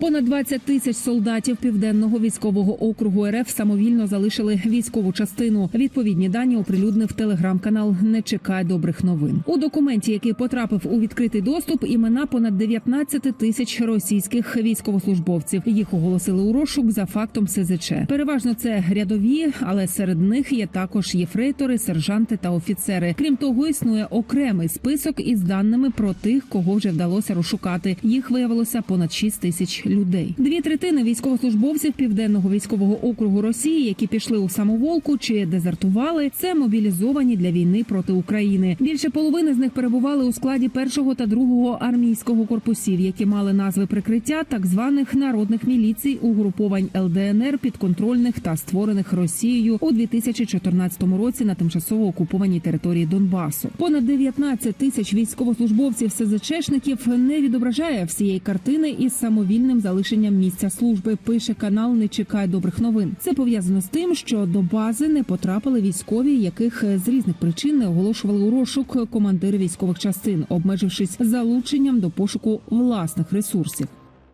Понад 20 тисяч солдатів південного військового округу РФ самовільно залишили військову частину. Відповідні дані оприлюднив телеграм-канал Не чекай добрих новин. У документі, який потрапив у відкритий доступ, імена понад 19 тисяч російських військовослужбовців. Їх оголосили у розшук за фактом СЗЧ. Переважно це рядові, але серед них є також єфрейтори, сержанти та офіцери. Крім того, існує окремий список із даними про тих, кого вже вдалося розшукати. Їх виявилося понад 6 тисяч людей. Дві третини військовослужбовців південного військового округу Росії, які пішли у самоволку чи дезертували, це мобілізовані для війни проти України. Більше половини з них перебували у складі першого та другого армійського корпусів, які мали назви прикриття так званих народних міліцій угруповань ЛДНР підконтрольних та створених Росією у 2014 році на тимчасово окупованій території Донбасу. Понад 19 тисяч військовослужбовців СЗЧшників не відображає всієї картини із самовільним залишенням місця служби. Пише канал Не чекай добрих новин. Це пов'язано з тим, що до бази не потрапили військові, яких з різних причин не оголошували у розшук командири військових частин, обмежившись залученням до пошуку власних ресурсів.